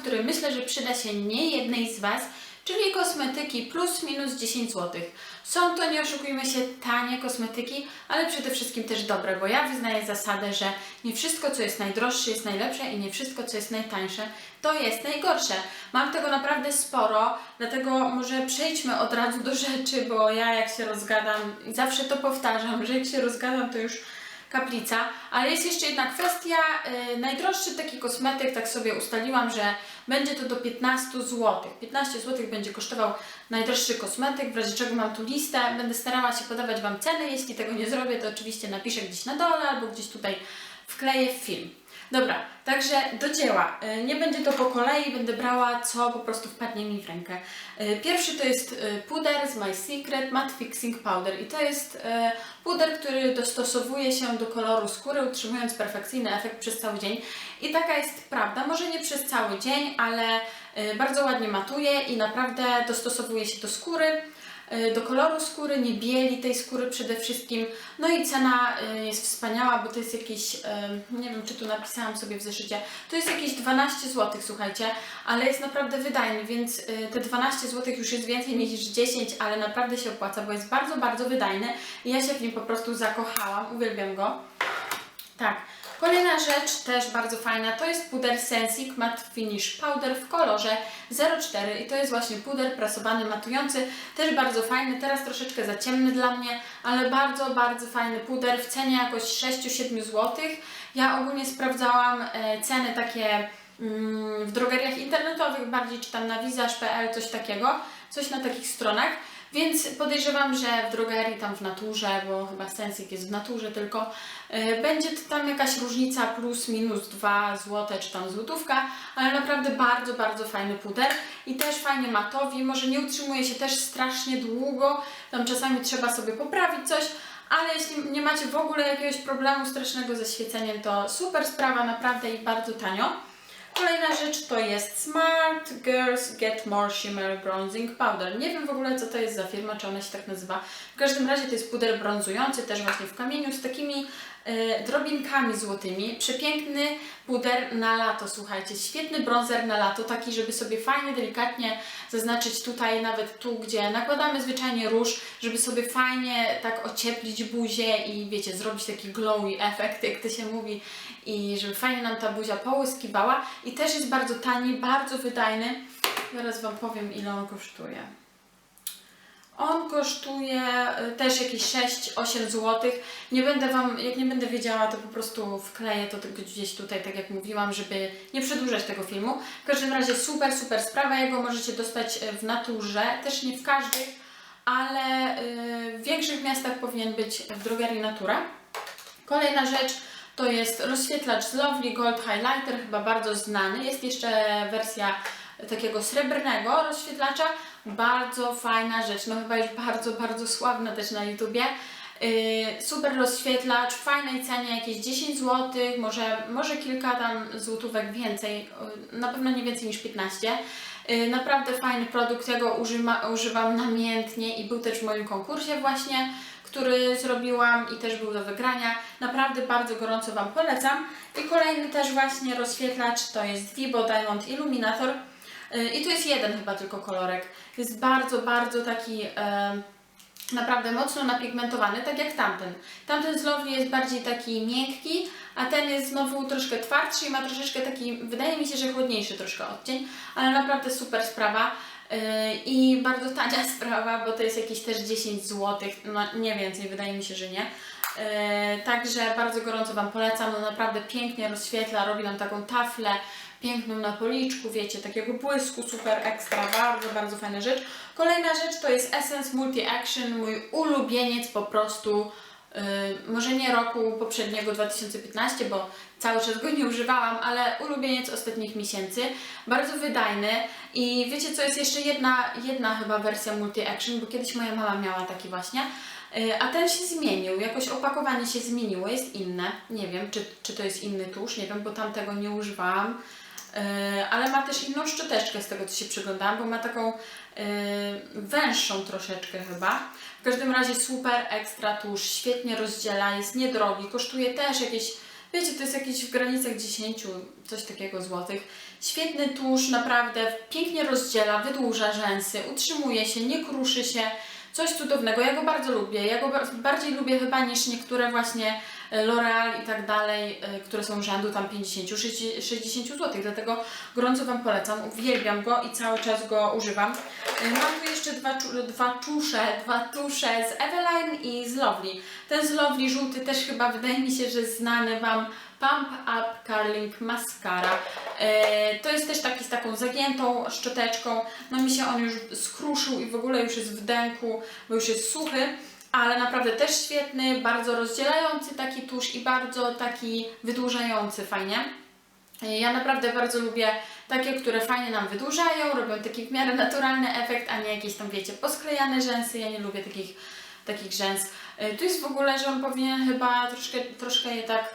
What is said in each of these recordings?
który myślę, że przyda się nie jednej z Was, czyli kosmetyki plus minus 10 zł. Są to, nie oszukujmy się, tanie kosmetyki, ale przede wszystkim też dobre, bo ja wyznaję zasadę, że nie wszystko, co jest najdroższe, jest najlepsze i nie wszystko, co jest najtańsze, to jest najgorsze. Mam tego naprawdę sporo, dlatego może przejdźmy od razu do rzeczy, bo ja jak się rozgadam, zawsze to powtarzam, że jak się rozgadam, to już kaplica. Ale jest jeszcze jedna kwestia. Yy, najdroższy taki kosmetyk, tak sobie ustaliłam, że będzie to do 15 zł. 15 zł będzie kosztował najdroższy kosmetyk, w razie czego mam tu listę. Będę starała się podawać Wam ceny. Jeśli tego nie zrobię, to oczywiście napiszę gdzieś na dole albo gdzieś tutaj wkleję w film. Dobra, także do dzieła. Y, Nie będzie to po kolei, będę brała co po prostu wpadnie mi w rękę. Y, Pierwszy to jest y, puder z My Secret Matte Fixing Powder i to jest puder, który dostosowuje się do koloru skóry, utrzymując perfekcyjny efekt przez cały dzień. I taka jest prawda, może nie przez cały dzień, ale bardzo ładnie matuje i naprawdę dostosowuje się do skóry y, do koloru skóry, nie bieli tej skóry przede wszystkim. No i cena y, jest wspaniała, bo to jest jakieś, nie wiem czy tu napisałam sobie w zeszycie, to jest jakieś 12 zł, słuchajcie, ale jest naprawdę wydajny, więc te 12 zł już jest więcej niż 10, ale naprawdę się opłaca, bo jest bardzo, bardzo wydajny i ja się w nim po prostu zakochałam, uwielbiam go. Tak. Kolejna rzecz, też bardzo fajna, to jest puder Sensic Matte Finish Powder w kolorze 04 i to jest właśnie puder prasowany, matujący, też bardzo fajny, teraz troszeczkę za ciemny dla mnie, ale bardzo, bardzo fajny puder w cenie jakoś 6-7 zł. Ja ogólnie sprawdzałam e, ceny takie mm, w drogeriach internetowych, bardziej czy tam na wizaż.pl, coś takiego, coś na takich stronach. Więc podejrzewam, że w drogerii, tam w naturze, bo chyba Sensic jest w naturze tylko, y, będzie tam jakaś różnica plus minus 2 zł czy tam złotówka, ale naprawdę bardzo, bardzo fajny puder i też fajnie matowi, może nie utrzymuje się też strasznie długo, tam czasami trzeba sobie poprawić coś, ale jeśli nie macie w ogóle jakiegoś problemu strasznego ze świeceniem, to super sprawa naprawdę i bardzo tanio. Kolejna rzecz to jest Smart Girls Get More Shimmer Bronzing Powder. Nie wiem w ogóle co to jest za firma, czy ona się tak nazywa. W każdym razie to jest puder brązujący, też właśnie w kamieniu, z takimi drobinkami złotymi. Przepiękny puder na lato, słuchajcie. Świetny bronzer na lato, taki, żeby sobie fajnie, delikatnie zaznaczyć tutaj, nawet tu, gdzie nakładamy zwyczajnie róż, żeby sobie fajnie tak ocieplić buzię i wiecie, zrobić taki glowy efekt, jak to się mówi, i żeby fajnie nam ta buzia połyskiwała. I też jest bardzo tani, bardzo wydajny. Zaraz Wam powiem, ile on kosztuje. On kosztuje y, też jakieś 6-8 zł. Nie będę Wam, jak nie będę wiedziała, to po prostu wkleję to tylko gdzieś tutaj, tak jak mówiłam, żeby nie przedłużać tego filmu. W każdym razie super, super sprawa. Jego możecie dostać y, w naturze, też nie w każdych, ale y, w większych miastach powinien być w drogerii Natura. Kolejna rzecz to jest rozświetlacz z Lovely Gold Highlighter, chyba bardzo znany. Jest jeszcze wersja takiego srebrnego rozświetlacza. Bardzo fajna rzecz, no chyba już bardzo, bardzo sławna też na YouTubie. Yy, super rozświetlacz, w fajnej cenie, jakieś 10 zł, może, może kilka tam złotówek więcej, yy, na pewno nie więcej niż 15. Yy, naprawdę fajny produkt, ja go używam namiętnie i był też w moim konkursie właśnie, który zrobiłam i też był do wygrania. Naprawdę bardzo gorąco Wam polecam. I kolejny też właśnie rozświetlacz to jest Vibo Diamond Illuminator. Yy, I tu jest jeden chyba tylko kolorek. Jest bardzo, bardzo taki... Naprawdę mocno napigmentowany, tak jak tamten. Tamten z Lovely jest bardziej taki miękki, a ten jest znowu troszkę twardszy i ma troszeczkę taki, wydaje mi się, że chłodniejszy troszkę odcień, ale naprawdę super sprawa. Yy, I bardzo tania sprawa, bo to jest jakieś też 10 zł, no nie więcej, wydaje mi się, że nie. Yy, Także bardzo gorąco Wam polecam, no naprawdę pięknie rozświetla, robi nam taką taflę piękną na policzku, wiecie, takiego błysku, super ekstra, bardzo, bardzo fajna rzecz. Kolejna rzecz to jest Essence Multi Action, mój ulubieniec po prostu, może nie roku poprzedniego 2015, bo cały czas go nie używałam, ale ulubieniec ostatnich miesięcy, bardzo wydajny i wiecie co, jest jeszcze jedna, jedna chyba wersja Multi Action, bo kiedyś moja mama miała taki właśnie, Yy, a ten się zmienił, jakoś opakowanie się zmieniło, jest inne, nie wiem, czy, czy to jest inny tusz, nie wiem, bo tamtego nie używałam. Yy, ale ma też inną szczoteczkę z tego, co się przyglądałam, bo ma taką yy, węższą troszeczkę chyba. W każdym razie super ekstra tusz, świetnie rozdziela, jest niedrogi, kosztuje też jakieś, Wiecie, to jest jakieś w granicach 10, coś takiego złotych. Świetny tusz, naprawdę pięknie rozdziela, wydłuża rzęsy, utrzymuje się, nie kruszy się. Coś cudownego, ja go bardzo lubię. Ja go bar- bardziej lubię chyba niż niektóre właśnie e, L'Oreal i tak dalej, e, które są rzędu tam 50, 60 zł. Dlatego gorąco Wam polecam. Uwielbiam go i cały czas go używam. E, Mam tu jeszcze dwa, dwa tusze, dwa tusze z Eveline i z Lovely. Ten z Lovely żółty też chyba wydaje mi się, że znany Wam Pump Up Curling Mascara. E, to jest też taki z taką zagiętą szczoteczką. No mi się on już skruszył i w ogóle już jest w dęku, bo już jest suchy. Ale naprawdę też świetny, bardzo rozdzielający taki tusz i bardzo taki wydłużający fajnie. Ja naprawdę bardzo lubię takie, które fajnie nam wydłużają, robią taki w miarę naturalny efekt, a nie jakieś tam, wiecie, posklejane rzęsy. Ja nie lubię takich, takich rzęs. E, Tu jest w ogóle, że on powinien chyba troszkę, troszkę je tak,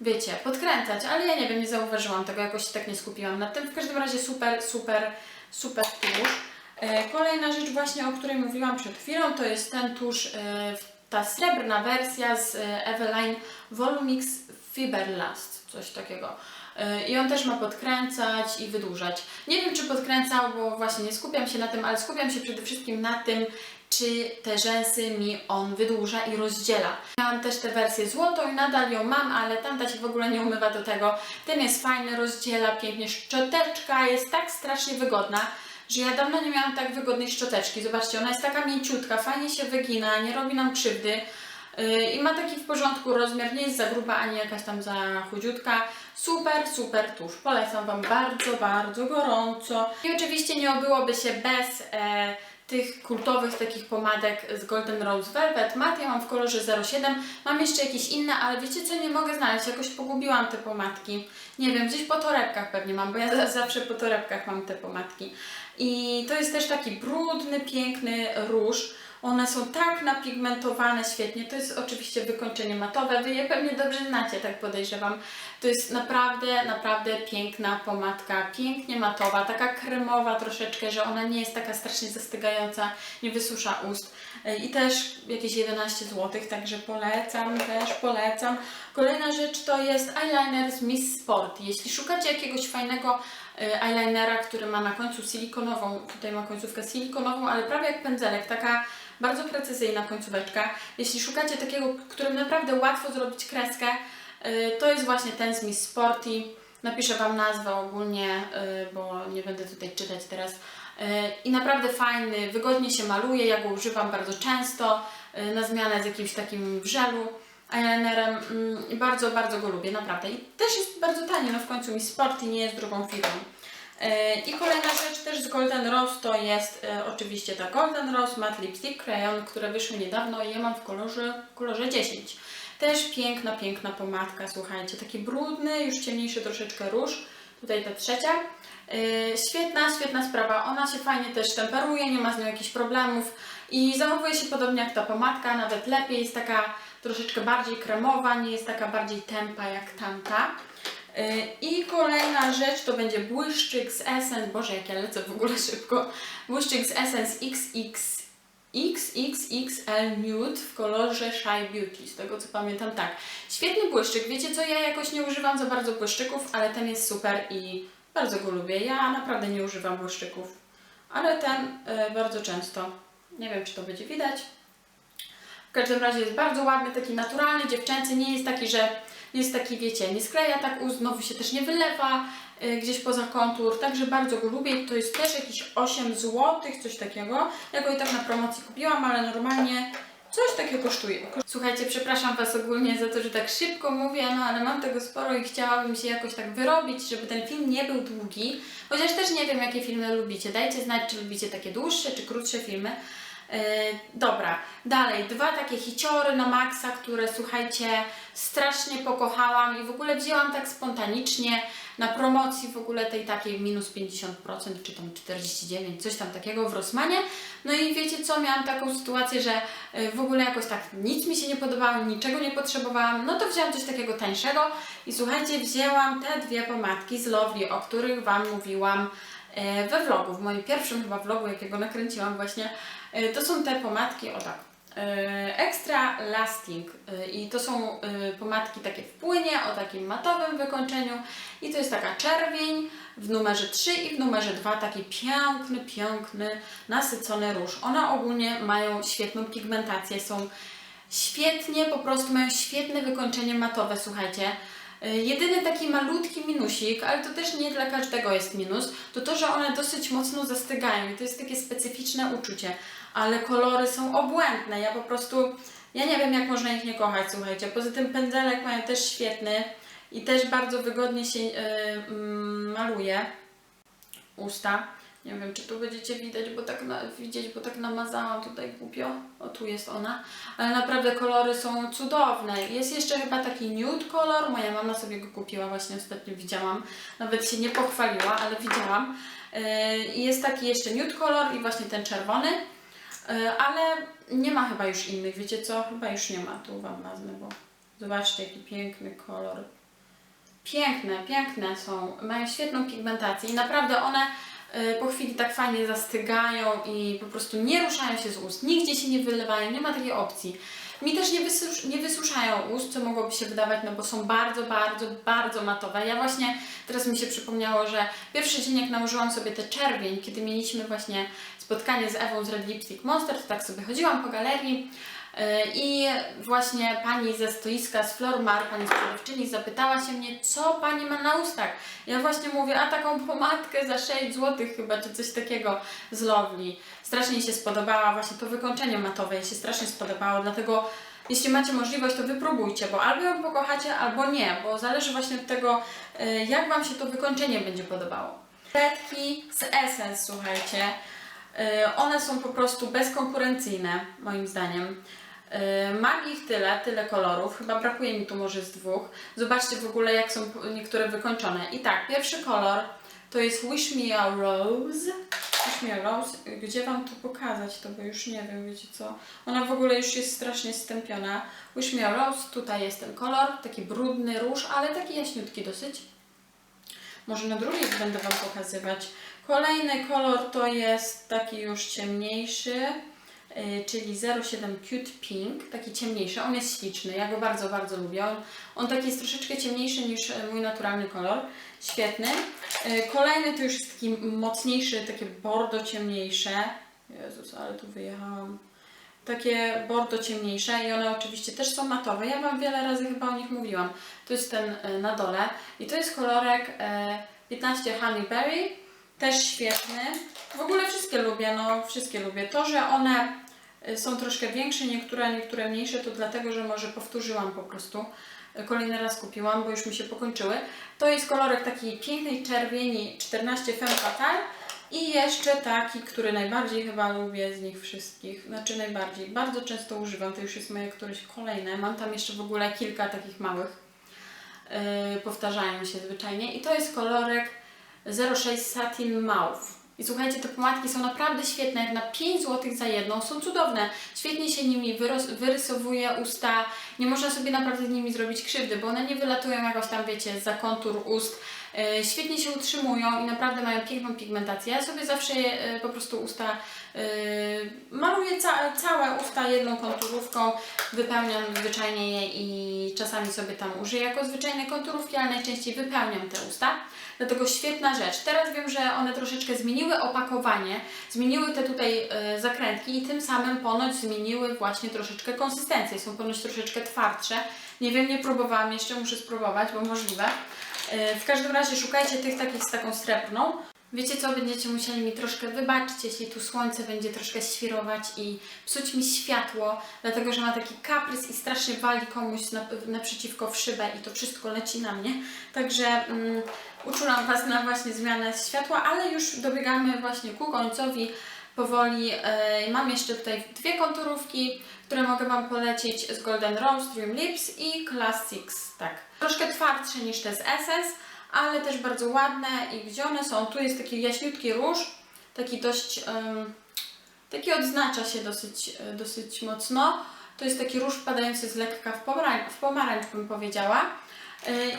wiecie, podkręcać, ale ja nie wiem, nie zauważyłam tego, jakoś tak nie skupiłam nad tym. W każdym razie super, super, super tusz. E, Kolejna rzecz właśnie, o której mówiłam przed chwilą, to jest ten tusz, e, ta srebrna wersja z e, Eveline Volumix Fiberlast, coś takiego. I on też ma podkręcać i wydłużać. Nie wiem, czy podkręcał, bo właśnie nie skupiam się na tym, ale skupiam się przede wszystkim na tym, czy te rzęsy mi on wydłuża i rozdziela. Miałam też tę wersję złotą i nadal ją mam, ale tamta się w ogóle nie umywa do tego. Ten jest fajny, rozdziela pięknie. Szczoteczka jest tak strasznie wygodna, że ja dawno nie miałam tak wygodnej szczoteczki. Zobaczcie, ona jest taka mięciutka, fajnie się wygina, nie robi nam krzywdy. Yy, I ma taki w porządku rozmiar, nie jest za gruba ani jakaś tam za chudziutka. Super, super tusz. Polecam Wam bardzo, bardzo gorąco. I oczywiście nie obyłoby się bez e, tych kultowych takich pomadek z Golden Rose Velvet Matte. Ja mam w kolorze 07. Mam jeszcze jakieś inne, ale wiecie co, nie mogę znaleźć. Jakoś pogubiłam te pomadki. Nie wiem, gdzieś po torebkach pewnie mam, bo ja za- zawsze po torebkach mam te pomadki. I to jest też taki brudny, piękny róż. One są tak napigmentowane świetnie. To jest oczywiście wykończenie matowe. Wy je pewnie dobrze znacie, tak podejrzewam. To jest naprawdę, naprawdę piękna pomadka. Pięknie matowa, taka kremowa troszeczkę, że ona nie jest taka strasznie zastygająca, nie wysusza ust. I też jakieś 11 zł, także polecam, też polecam. Kolejna rzecz to jest eyeliner z Miss Sport. Jeśli szukacie jakiegoś fajnego eyelinera, który ma na końcu silikonową, tutaj ma końcówkę silikonową, ale prawie jak pędzelek, taka bardzo precyzyjna końcóweczka. Jeśli szukacie takiego, którym naprawdę łatwo zrobić kreskę, y, to jest właśnie ten z Miss Sporty. Napiszę Wam nazwę ogólnie, y, bo nie będę tutaj czytać teraz. I naprawdę fajny, wygodnie się maluje, ja go używam bardzo często, na zmianę z jakimś takim w żelu eyelinerem mm, i bardzo, bardzo go lubię, naprawdę. I też jest bardzo tani, no w końcu mi Sporty nie jest drugą firmą. E, I kolejna rzecz też z Golden Rose to jest e, oczywiście ta Golden Rose Matte Lipstick Crayon, które wyszły niedawno i je mam w kolorze, kolorze 10. Też piękna, piękna pomadka, słuchajcie, taki brudny, już ciemniejszy troszeczkę róż. Tutaj ta trzecia. E, Świetna, świetna sprawa. Ona się fajnie też temperuje, nie ma z nią jakichś problemów i zachowuje się podobnie jak ta pomadka, nawet lepiej. Jest taka troszeczkę bardziej kremowa, nie jest taka bardziej tempa jak tamta. Yy, I kolejna rzecz to będzie błyszczyk z Essence. Boże, jak ja lecę w ogóle szybko. Błyszczyk z Essence XX. XXXL Nude w kolorze Shy Beauty, z tego co pamiętam, tak. Świetny błyszczyk, wiecie co, ja jakoś nie używam za bardzo błyszczyków, ale ten jest super i bardzo go lubię. Ja naprawdę nie używam błyszczyków, ale ten y, bardzo często. Nie wiem, czy to będzie widać. W każdym razie jest bardzo ładny, taki naturalny, dziewczęcy, nie jest taki, że jest taki, wiecie, nie skleja tak ust, znowu się też nie wylewa y, gdzieś poza kontur, także bardzo go lubię. To jest też jakieś 8 zł, coś takiego. Ja go i tak na promocji kupiłam, ale normalnie coś takiego kosztuje. Słuchajcie, przepraszam Was ogólnie za to, że tak szybko mówię, no ale mam tego sporo i chciałabym się jakoś tak wyrobić, żeby ten film nie był długi. Chociaż też nie wiem, jakie filmy lubicie. Dajcie znać, czy lubicie takie dłuższe, czy krótsze filmy. Yy, dobra, dalej, dwa takie hiciory na maksa, które słuchajcie, strasznie pokochałam i w ogóle wzięłam tak spontanicznie na promocji w ogóle tej takiej minus 50% czy tam 49, coś tam takiego w Rossmanie. No i wiecie co, miałam taką sytuację, że yy, w ogóle jakoś tak nic mi się nie podobało, niczego nie potrzebowałam, no to wzięłam coś takiego tańszego i słuchajcie, wzięłam te dwie pomadki z Lovely, o których Wam mówiłam e, we vlogu, w moim pierwszym chyba vlogu, jakiego nakręciłam właśnie, e, to są te pomadki, o tak, e, Extra Lasting E, i to są e, pomadki takie w płynie o takim matowym wykończeniu i to jest taka czerwień w numerze 3 i w numerze 2 taki piękny, piękny, nasycony róż. One ogólnie mają świetną pigmentację, są świetnie, po prostu mają świetne wykończenie matowe, słuchajcie. Y, Jedyny taki malutki minusik, ale to też nie dla każdego jest minus, to to, że one dosyć mocno zastygają i to jest takie specyficzne uczucie, ale kolory są obłędne. Ja po prostu, ja nie wiem jak można ich nie kochać, słuchajcie. Poza tym pędzelek mają też świetny i też bardzo wygodnie się y, mm, maluje usta. Nie wiem, czy tu będziecie widać, bo tak na, widzieć, bo tak namazałam tutaj głupio. O, tu jest ona. Ale naprawdę kolory są cudowne. Jest jeszcze chyba taki nude kolor. Moja mama sobie go kupiła, właśnie ostatnio widziałam. Nawet się nie pochwaliła, ale widziałam. I jest taki jeszcze nude kolor i właśnie ten czerwony. Yy, ale nie ma chyba już innych. Wiecie co? Chyba już nie ma. Tu Wam nazwę, bo zobaczcie jaki piękny kolor. Piękne, piękne są. Mają świetną pigmentację i naprawdę one po chwili tak fajnie zastygają i po prostu nie ruszają się z ust. Nigdzie się nie wylewają, nie ma takiej opcji. Mi też nie, wysusz, nie wysuszają ust, co mogłoby się wydawać, no bo są bardzo, bardzo, bardzo matowe. Ja właśnie teraz mi się przypomniało, że pierwszy dzień jak nałożyłam sobie te czerwień, kiedy mieliśmy właśnie spotkanie z Ewą z Red Lipstick Monster, to tak sobie chodziłam po galerii i właśnie pani ze stoiska z Flormar, pani sprzedawczyni zapytała się mnie, co pani ma na ustach. Ja właśnie mówię, a taką pomadkę za 6 zł chyba, czy coś takiego z Lovely. Strasznie się spodobała, właśnie to wykończenie matowe jej się strasznie spodobało, dlatego jeśli macie możliwość, to wypróbujcie, bo albo ją pokochacie, albo nie, bo zależy właśnie od tego, y, jak Wam się to wykończenie będzie podobało. Kredki z Essence, słuchajcie, y, one są po prostu bezkonkurencyjne, moim zdaniem. Y, Mam ich tyle, tyle kolorów, chyba brakuje mi tu może z dwóch. Zobaczcie w ogóle jak są niektóre wykończone. I tak, pierwszy kolor to jest Wish Me a Rose. Wish Me a Rose. Gdzie Wam to pokazać, to bo już nie wiem, wiecie co. Ona w ogóle już jest strasznie stępiona. Wish Me a Rose, tutaj jest ten kolor, taki brudny róż, ale taki jaśniutki dosyć. Może na drugiej będę Wam pokazywać. Kolejny kolor to jest taki już ciemniejszy, yy, czyli 07 Cute Pink, taki ciemniejszy. On jest śliczny, ja go bardzo, bardzo lubię. On, taki jest troszeczkę ciemniejszy niż e, mój naturalny kolor. Świetny. Yy, Kolejny to już jest taki mocniejszy, takie bordo ciemniejsze. Jezus, ale tu wyjechałam. Takie bordo ciemniejsze i one oczywiście też są matowe. Ja Wam wiele razy chyba o nich mówiłam. To jest ten na dole i to jest kolorek e, 15 Honeyberry. Też świetny. W ogóle wszystkie lubię, no wszystkie lubię. To, że one e, są troszkę większe, niektóre, niektóre mniejsze, to dlatego, że może powtórzyłam po prostu. E, Kolejny raz kupiłam, bo już mi się pokończyły. To jest kolorek takiej pięknej czerwieni 14 Femme Fatale. I jeszcze taki, który najbardziej chyba lubię z nich wszystkich. Znaczy najbardziej. Bardzo często używam. To już jest moje któreś kolejne. Mam tam jeszcze w ogóle kilka takich małych. Yy, powtarzają się zwyczajnie. I to jest kolorek 06 Satin Mauve. I słuchajcie, te pomadki są naprawdę świetne, jak na 5 zł za jedną, są cudowne. Świetnie się nimi wyrysowuje usta, nie można sobie naprawdę z nimi zrobić krzywdy, bo one nie wylatują jakoś tam, wiecie, za kontur ust. Yy, świetnie się utrzymują i naprawdę mają piękną pigmentację. Ja sobie zawsze yy, po prostu usta yy, maluję ca- całe usta jedną konturówką, wypełniam zwyczajnie je i czasami sobie tam użyję jako zwyczajne konturówki, ale najczęściej wypełniam te usta. Dlatego świetna rzecz. Teraz wiem, że one troszeczkę zmieniły opakowanie, zmieniły te tutaj e, zakrętki i tym samym ponoć zmieniły właśnie troszeczkę konsystencję. Są ponoć troszeczkę twardsze. Nie wiem, nie próbowałam jeszcze, muszę spróbować, bo możliwe. E, w każdym razie szukajcie tych takich z taką srebrną. Wiecie co, będziecie musieli mi troszkę wybaczyć, jeśli tu słońce będzie troszkę świrować i psuć mi światło, dlatego że ma taki kaprys i strasznie wali komuś na, naprzeciwko w szybę i to wszystko leci na mnie. Także mm, uczulam Was na właśnie zmianę światła, ale już dobiegamy właśnie ku końcowi powoli. E, mam jeszcze tutaj dwie konturówki, które mogę Wam polecić z Golden Rose, Dream Lips i Classics, tak. Troszkę twardsze niż te z Essence, ale też bardzo ładne i gdzie one są? Tu jest taki jaśniutki róż, taki dość, taki odznacza się dosyć, e, dosyć mocno. To jest taki róż padający z lekka w pomarańcz, w pomarańcz bym powiedziała.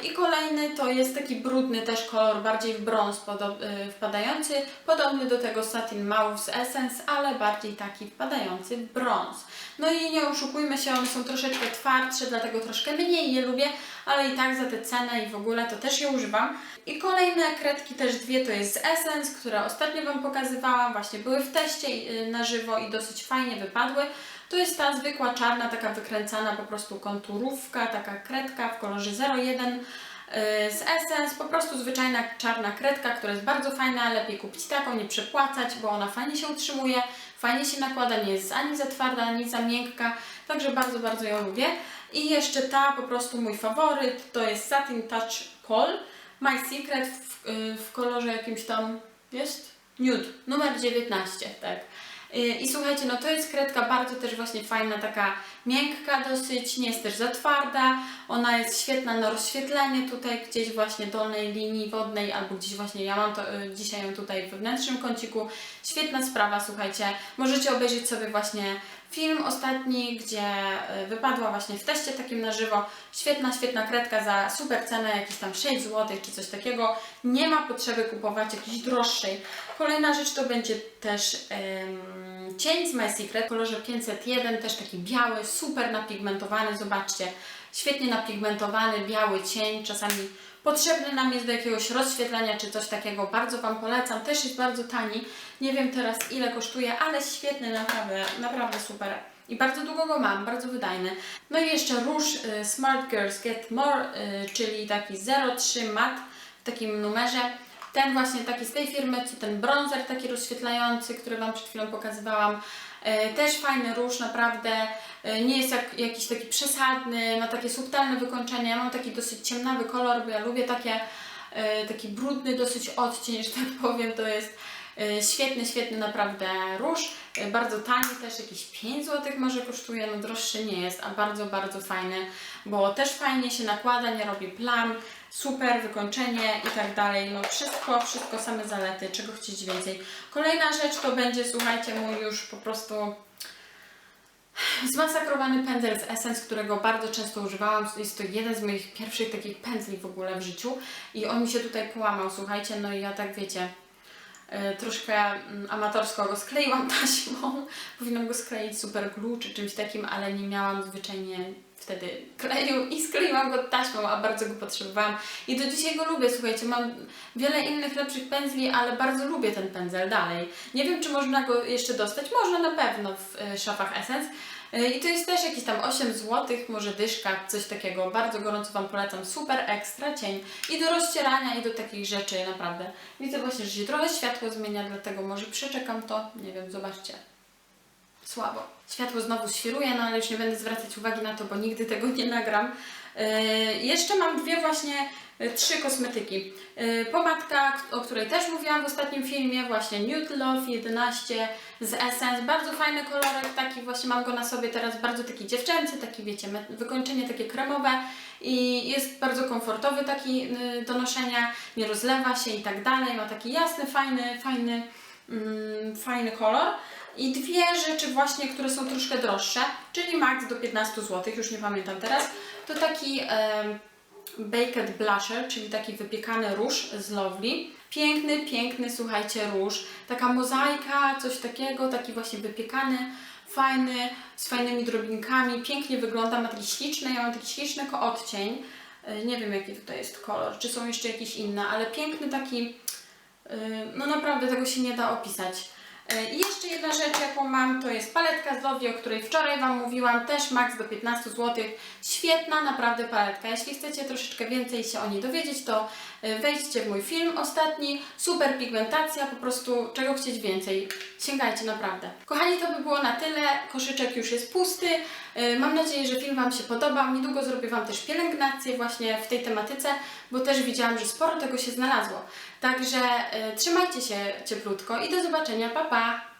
I kolejny to jest taki brudny też kolor, bardziej w brąz y, wpadający, podobny do tego Satin Mauve z Essence, ale bardziej taki wpadający w brąz. No i nie oszukujmy się, one są troszeczkę twardsze, dlatego troszkę mniej je lubię, ale i tak za tę cenę i w ogóle to też je używam. I kolejne kredki też dwie to jest Essence, które ostatnio Wam pokazywałam, właśnie były w teście y, na żywo i dosyć fajnie wypadły. To jest ta zwykła czarna, taka wykręcana po prostu konturówka, taka kredka w kolorze 01 yy, z Essence, po prostu zwyczajna czarna kredka, która jest bardzo fajna, lepiej kupić taką, nie przepłacać, bo ona fajnie się utrzymuje, fajnie się nakłada, nie jest ani za twarda, ani za miękka, także bardzo, bardzo ją lubię. I jeszcze ta, po prostu mój faworyt, to jest Satin Touch Call My Secret w, yy, w kolorze jakimś tam, jest? Nude, numer 19, tak. Yy, I słuchajcie, no to jest kredka bardzo też właśnie fajna, taka miękka dosyć, nie jest też za twarda. Ona jest świetna na rozświetlenie tutaj gdzieś właśnie dolnej linii wodnej albo gdzieś właśnie, ja mam to y, dzisiaj ją tutaj w wewnętrznym kąciku. Świetna sprawa, słuchajcie. Możecie obejrzeć sobie właśnie film ostatni, gdzie y, wypadła właśnie w teście takim na żywo. Świetna, świetna kredka za super cenę, jakieś tam 6 zł czy coś takiego. Nie ma potrzeby kupować jakiejś droższej. Kolejna rzecz to będzie też cień z My Secret w kolorze 501, też taki biały, super napigmentowany, zobaczcie. Świetnie napigmentowany, biały cień, czasami potrzebny nam jest do jakiegoś rozświetlenia czy coś takiego. Bardzo Wam polecam, też jest bardzo tani. Nie wiem teraz ile kosztuje, ale świetny, naprawdę, naprawdę super. I bardzo długo go mam, bardzo wydajny. No i jeszcze róż y, Smart Girls Get More, y, czyli taki 03 mat w takim numerze. Ten właśnie taki z tej firmy, co ten bronzer taki rozświetlający, który Wam przed chwilą pokazywałam. E, Też fajny róż, naprawdę. E, Nie jest jak, jakiś taki przesadny, ma takie subtelne wykończenie. Ja mam taki dosyć ciemnawy kolor, bo ja lubię takie, e, taki brudny dosyć odcień, że tak powiem. To jest świetny, świetny naprawdę róż. E, Bardzo tani, też jakieś 5 zł może kosztuje, no droższy nie jest, a bardzo, bardzo fajny, bo też fajnie się nakłada, nie robi plam, super wykończenie i tak dalej. No wszystko, wszystko same zalety, czego chcieć więcej. Kolejna rzecz to będzie, słuchajcie, mój już po prostu zmasakrowany pędzel z Essence, którego bardzo często używałam. Jest to jeden z moich pierwszych takich pędzli w ogóle w życiu i on mi się tutaj połamał, słuchajcie, no i ja tak wiecie, troszkę mm, amatorsko go skleiłam taśmą. Powinnam go skleić super glue czy czymś takim, ale nie miałam zwyczajnie wtedy kleju i skleiłam go taśmą, a bardzo go potrzebowałam. I do dzisiaj go lubię, słuchajcie, mam wiele innych lepszych pędzli, ale bardzo lubię ten pędzel dalej. Nie wiem, czy można go jeszcze dostać, można na pewno w y, szafach Essence. I to jest też jakieś tam 8 zł, może dyszka, coś takiego. Bardzo gorąco Wam polecam. Super ekstra cień. I do rozcierania, i do takich rzeczy, naprawdę. Widzę właśnie, że się trochę światło zmienia, dlatego może przeczekam to. Nie wiem, zobaczcie. Słabo. Światło znowu świruje, no ale już nie będę zwracać uwagi na to, bo nigdy tego nie nagram. Yy, jeszcze mam dwie właśnie, trzy kosmetyki. Yy, pomadka, o której też mówiłam w ostatnim filmie, właśnie Nude Love 11 z Essence. Bardzo fajny kolorek, taki właśnie mam go na sobie teraz, bardzo taki dziewczęcy, taki wiecie, wykończenie takie kremowe i jest bardzo komfortowy taki yy, do noszenia, nie rozlewa się i tak dalej, ma taki jasny, fajny, fajny, mm, fajny kolor. I dwie rzeczy właśnie, które są troszkę droższe, czyli max do 15 zł, już nie pamiętam teraz, to taki em, Baked Blusher, czyli taki wypiekany róż z Lovely. Piękny, piękny, słuchajcie, róż. Taka mozaika, coś takiego, taki właśnie wypiekany, fajny, z fajnymi drobinkami, pięknie wygląda, ma taki śliczny, ja mam taki śliczny odcień. Y, Nie wiem jaki tutaj jest kolor, czy są jeszcze jakieś inne, ale piękny taki, y, no naprawdę tego się nie da opisać. Y, I jeszcze jedna rzecz, jaką mam, to jest paletka z Lovely, o której wczoraj Wam mówiłam, też max do 15 zł. Świetna naprawdę paletka. Jeśli chcecie troszeczkę więcej się o niej dowiedzieć, to wejdźcie w mój film ostatni. Super pigmentacja, po prostu czego chcieć więcej. Sięgajcie naprawdę. Kochani, to by było na tyle. Koszyczek już jest pusty. Y, Mam nadzieję, że film Wam się podobał. Niedługo zrobię Wam też pielęgnację właśnie w tej tematyce, bo też widziałam, że sporo tego się znalazło. Także y, trzymajcie się cieplutko i do zobaczenia. Pa, pa!